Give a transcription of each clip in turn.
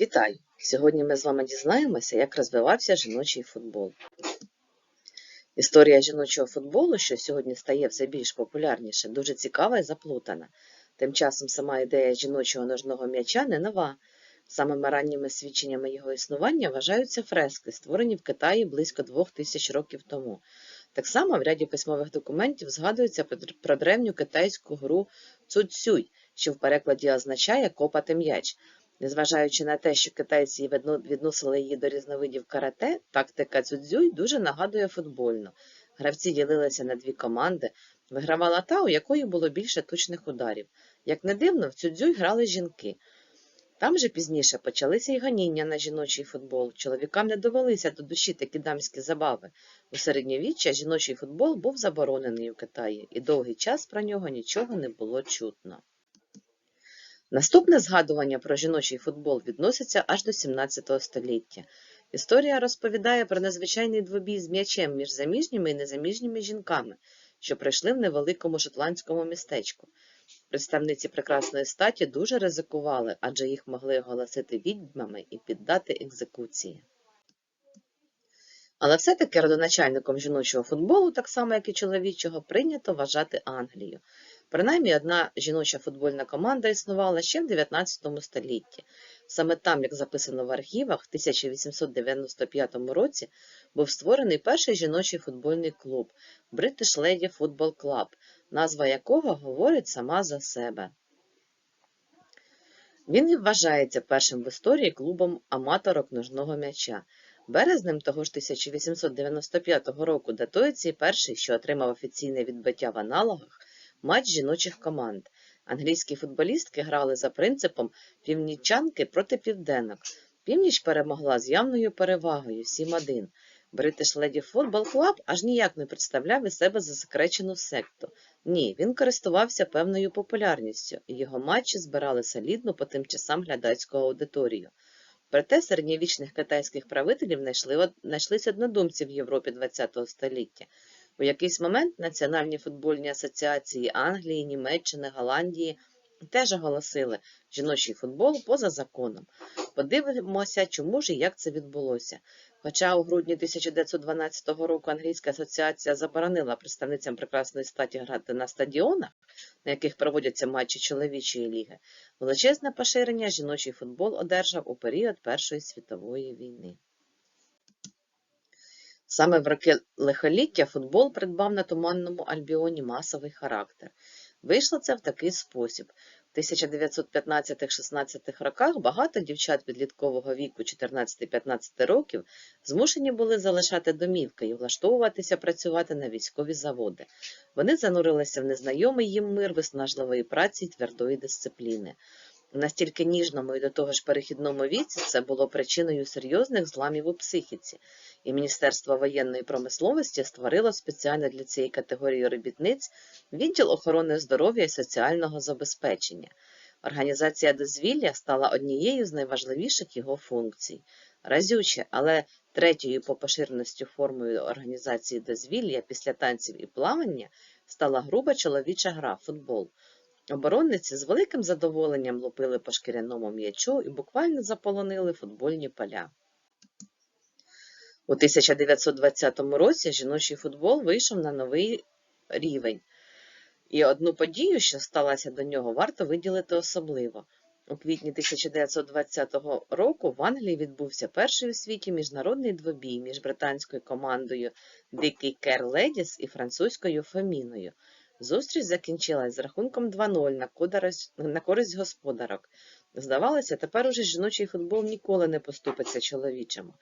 Вітаю! Сьогодні ми з вами дізнаємося, як розвивався жіночий футбол. Історія жіночого футболу, що сьогодні стає все більш популярніше, дуже цікава і заплутана. Тим часом сама ідея жіночого ножного м'яча не нова. Самими ранніми свідченнями його існування вважаються фрески, створені в Китаї близько двох тисяч років тому. Так само в ряді письмових документів згадується про древню китайську гру цуцюй, що в перекладі означає копати м'яч. Незважаючи на те, що китайці відносили її до різновидів карате, тактика цюдзюй дуже нагадує футбольну. Гравці ділилися на дві команди, вигравала та, у якої було більше точних ударів. Як не дивно, в цюдзюй грали жінки. Там же пізніше почалися й ганіння на жіночий футбол. Чоловікам не довелися до душі такі дамські забави. У середньовіччя жіночий футбол був заборонений у Китаї, і довгий час про нього нічого не було чутно. Наступне згадування про жіночий футбол відноситься аж до 17 століття. Історія розповідає про незвичайний двобій з м'ячем між заміжніми і незаміжніми жінками, що прийшли в невеликому шотландському містечку. Представниці прекрасної статі дуже ризикували, адже їх могли оголосити відьмами і піддати екзекуції. Але все-таки родоначальником жіночого футболу, так само як і чоловічого, прийнято вважати Англію. Принаймні одна жіноча футбольна команда існувала ще в 19 столітті. Саме там, як записано в архівах, в 1895 році був створений перший жіночий футбольний клуб British Lady Football Club, назва якого говорить сама за себе. Він вважається першим в історії клубом аматорок ножного м'яча. Березнем того ж 1895 року датується і перший, що отримав офіційне відбиття в аналогах матч жіночих команд. Англійські футболістки грали за принципом північанки проти південок. Північ перемогла з явною перевагою 7-1. British Lady Football Club аж ніяк не представляв із себе засекречену секту. Ні, він користувався певною популярністю, і його матчі збирали солідну по тим часам глядацьку аудиторію. Проте середньовічних китайських правителів знайшлися однодумці в Європі ХХ століття. У якийсь момент національні футбольні асоціації Англії, Німеччини, Голландії теж оголосили жіночий футбол поза законом. Подивимося, чому ж і як це відбулося. Хоча у грудні 1912 року Англійська асоціація заборонила представницям прекрасної статі грати на стадіонах, на яких проводяться матчі чоловічої ліги, величезне поширення жіночий футбол одержав у період Першої світової війни. Саме в роки лихоліття футбол придбав на Туманному Альбіоні масовий характер. Вийшло це в такий спосіб. В 1915-16 роках багато дівчат підліткового віку 14-15 років змушені були залишати домівки і влаштовуватися працювати на військові заводи. Вони занурилися в незнайомий їм мир виснажливої праці й твердої дисципліни. В настільки ніжному і до того ж перехідному віці це було причиною серйозних зламів у психіці, і Міністерство воєнної промисловості створило спеціально для цієї категорії робітниць відділ охорони здоров'я і соціального забезпечення. Організація дозвілля стала однією з найважливіших його функцій. Разюче, але третьою по поширеності формою організації дозвілля після танців і плавання стала груба чоловіча гра футбол. Оборонниці з великим задоволенням лупили по шкіряному м'ячу і буквально заполонили футбольні поля. У 1920 році жіночий футбол вийшов на новий рівень, і одну подію, що сталася до нього, варто виділити особливо. У квітні 1920 року в Англії відбувся перший у світі міжнародний двобій між британською командою Дикий Кер Ледіс і французькою Феміною. Зустріч закінчилась з рахунком 2-0 на користь господарок. Здавалося, тепер уже жіночий футбол ніколи не поступиться чоловічому.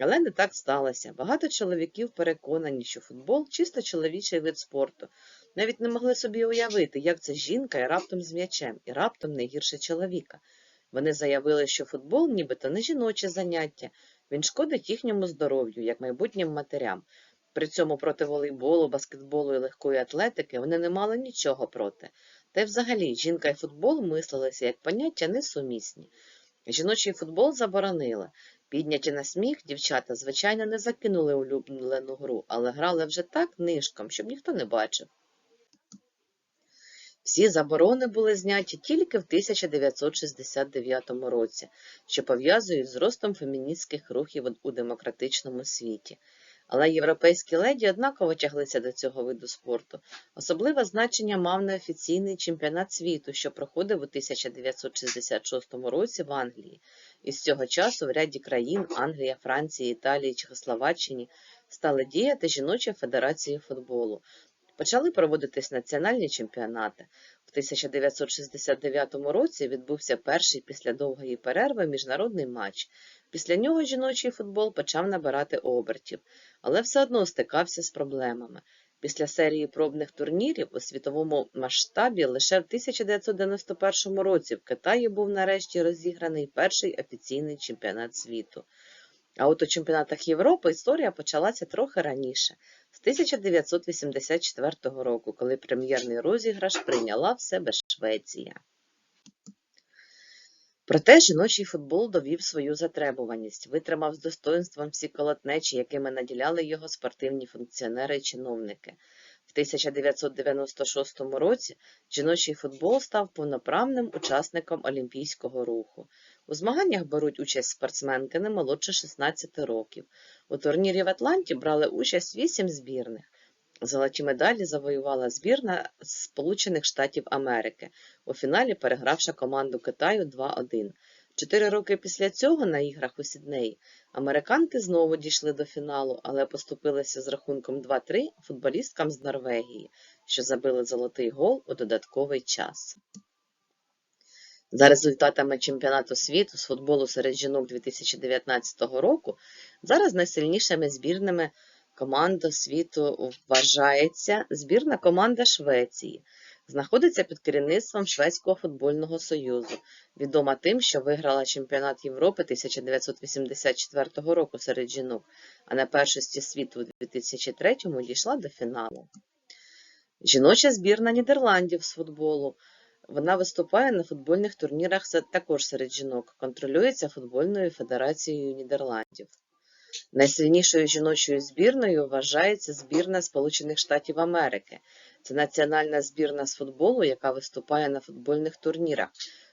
Але не так сталося. Багато чоловіків переконані, що футбол чисто чоловічий вид спорту. Навіть не могли собі уявити, як це жінка і раптом з м'ячем, і раптом не гірше чоловіка. Вони заявили, що футбол нібито не жіноче заняття, він шкодить їхньому здоров'ю, як майбутнім матерям. При цьому проти волейболу, баскетболу і легкої атлетики вони не мали нічого проти. Та й взагалі жінка і футбол мислилися як поняття несумісні. Жіночий футбол заборонили. Підняті на сміх, дівчата, звичайно, не закинули улюблену гру, але грали вже так нишком, щоб ніхто не бачив. Всі заборони були зняті тільки в 1969 році, що пов'язують з ростом феміністських рухів у- демократичному світі. Але європейські леді однаково тяглися до цього виду спорту. Особливе значення мав неофіційний чемпіонат світу, що проходив у 1966 році в Англії. І з цього часу в ряді країн Англія, Франція, Італія, Чехословаччині стали діяти жіночі федерації футболу. Почали проводитись національні чемпіонати. В 1969 році відбувся перший після довгої перерви міжнародний матч. Після нього жіночий футбол почав набирати обертів, але все одно стикався з проблемами. Після серії пробних турнірів у світовому масштабі лише в 1991 році в Китаї був нарешті розіграний перший офіційний чемпіонат світу. А от у чемпіонатах Європи історія почалася трохи раніше, з 1984 року, коли прем'єрний розіграш прийняла в себе Швеція. Проте жіночий футбол довів свою затребуваність, витримав з достоинством всі колотнечі, якими наділяли його спортивні функціонери і чиновники. В 1996 році жіночий футбол став повноправним учасником олімпійського руху. У змаганнях беруть участь спортсменки не молодше 16 років. У турнірі в Атланті брали участь 8 збірних. Золоті медалі завоювала збірна Сполучених Штатів Америки, у фіналі перегравши команду Китаю 2-1. Чотири роки після цього на іграх у Сіднеї американки знову дійшли до фіналу, але поступилися з рахунком 2-3 футболісткам з Норвегії, що забили золотий гол у додатковий час. За результатами чемпіонату світу з футболу серед жінок 2019 року, зараз найсильнішими збірними команд світу вважається збірна команда Швеції. Знаходиться під керівництвом Шведського футбольного союзу, відома тим, що виграла чемпіонат Європи 1984 року серед жінок, а на першості світу у 2003-му дійшла до фіналу. Жіноча збірна Нідерландів з футболу. Вона виступає на футбольних турнірах також серед жінок, контролюється футбольною федерацією Нідерландів. Найсильнішою жіночою збірною вважається збірна Сполучених Штатів Америки. Це національна збірна з футболу, яка виступає на футбольних турнірах,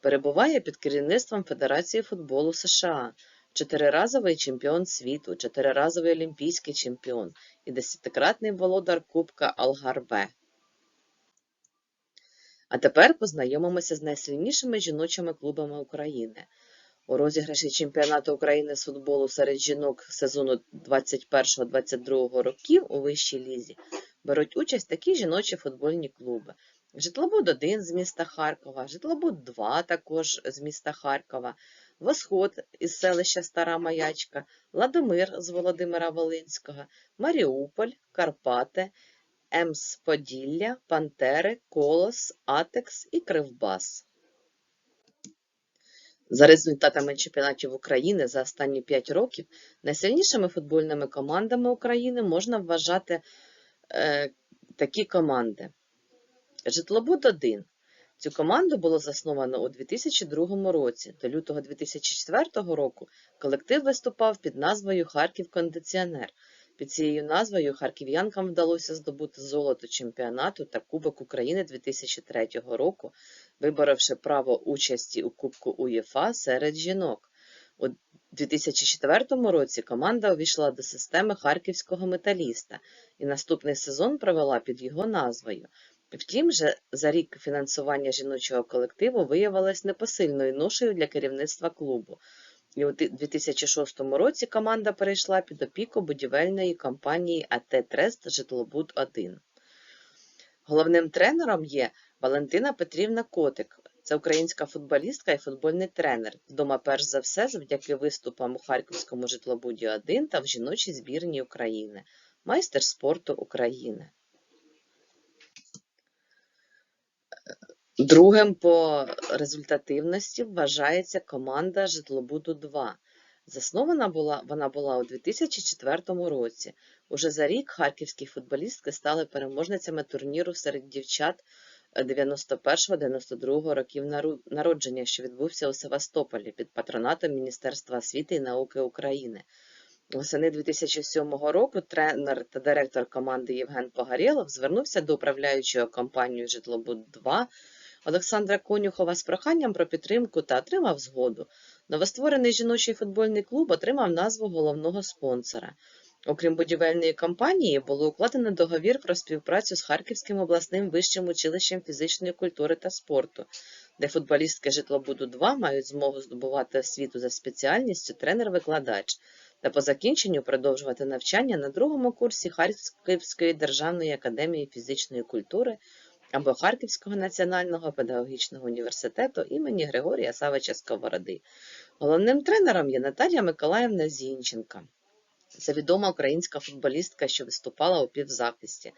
перебуває під керівництвом Федерації футболу США, чотириразовий чемпіон світу, чотириразовий олімпійський чемпіон і десятикратний володар Кубка Алгарве. А тепер познайомимося з найсильнішими жіночими клубами України. У розіграші чемпіонату України з футболу серед жінок сезону 21-22 років у вищій лізі беруть участь такі жіночі футбольні клуби. Житлобуд-1 з міста Харкова, Житлобуд-2 також з міста Харкова, Восход із селища Стара Маячка, Ладомир з Володимира Волинського, Маріуполь, Карпати, Емс Поділля, Пантери, Колос, Атекс і Кривбас. За результатами чемпіонатів України за останні 5 років найсильнішими футбольними командами України можна вважати е, такі команди. Житлобуд-1. Цю команду було засновано у 2002 році. До лютого 2004 року колектив виступав під назвою Харків Кондиціонер. Під цією назвою харків'янкам вдалося здобути золото чемпіонату та Кубок України 2003 року, виборовши право участі у Кубку УЄФА серед жінок. У 2004 році команда увійшла до системи харківського металіста і наступний сезон провела під його назвою. Втім, же за рік фінансування жіночого колективу виявилось непосильною ношею для керівництва клубу. І у 2006 році команда перейшла під опіку будівельної компанії АТ Трест Житлобуд 1. Головним тренером є Валентина Петрівна Котик. Це українська футболістка і футбольний тренер, відома перш за все завдяки виступам у Харківському житлобуді 1 та в жіночій збірній України, майстер спорту України. Другим по результативності вважається команда Житлобуду 2. Заснована була вона була у 2004 році. Уже за рік харківські футболістки стали переможницями турніру серед дівчат 91-92 років народження, що відбувся у Севастополі під патронатом Міністерства освіти і науки України. Восени 2007 року тренер та директор команди Євген Погорєлов звернувся до управляючого компанії «Житлобуд-2» Олександра Конюхова з проханням про підтримку та отримав згоду. Новостворений жіночий футбольний клуб отримав назву головного спонсора. Окрім будівельної компанії, було укладено договір про співпрацю з Харківським обласним вищим училищем фізичної культури та спорту, де футболістки Житлобуду-2 мають змогу здобувати освіту за спеціальністю тренер-викладач та по закінченню продовжувати навчання на другому курсі Харківської державної академії фізичної культури або Харківського національного педагогічного університету імені Григорія Савича Сковороди. Головним тренером є Наталія Миколаївна Зінченка. Це відома українська футболістка, що виступала у півзахисті.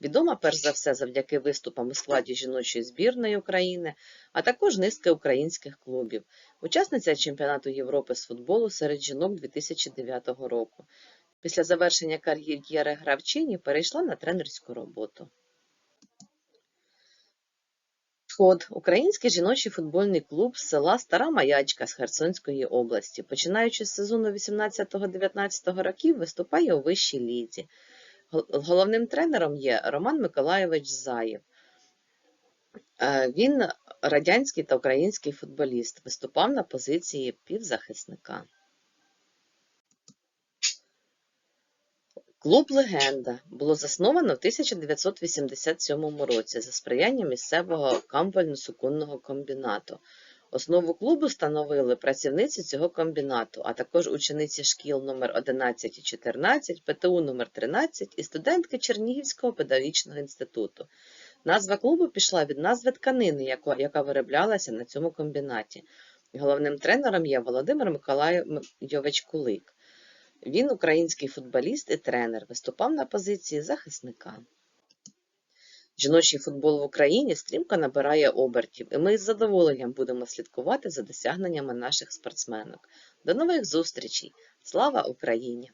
Відома перш за все завдяки виступам у складі жіночої збірної України, а також низки українських клубів. Учасниця чемпіонату Європи з футболу серед жінок 2009 року. Після завершення кар'єри гравчині перейшла на тренерську роботу. Сход – український жіночий футбольний клуб з села Стара Маячка з Херсонської області. Починаючи з сезону 18-19 років, виступає у вищій лізі. Головним тренером є Роман Миколайович Заєв. Е, Він радянський та український футболіст, виступав на позиції півзахисника. Клуб «Легенда» було засновано в 1987 році за сприяння місцевого камбально-суконного комбінату. Основу клубу становили працівниці цього комбінату, а також учениці шкіл номер 11 і 14, ПТУ номер 13 і студентки Чернігівського педагогічного інституту. Назва клубу пішла від назви тканини, яка вироблялася на цьому комбінаті. Головним тренером є Володимир Миколайович Кулик. Він український футболіст і тренер, виступав на позиції захисника. Жіночий футбол в Україні стрімко набирає обертів, і ми із задоволенням будемо слідкувати за досягненнями наших спортсменок. До нових зустрічей! Слава Україні!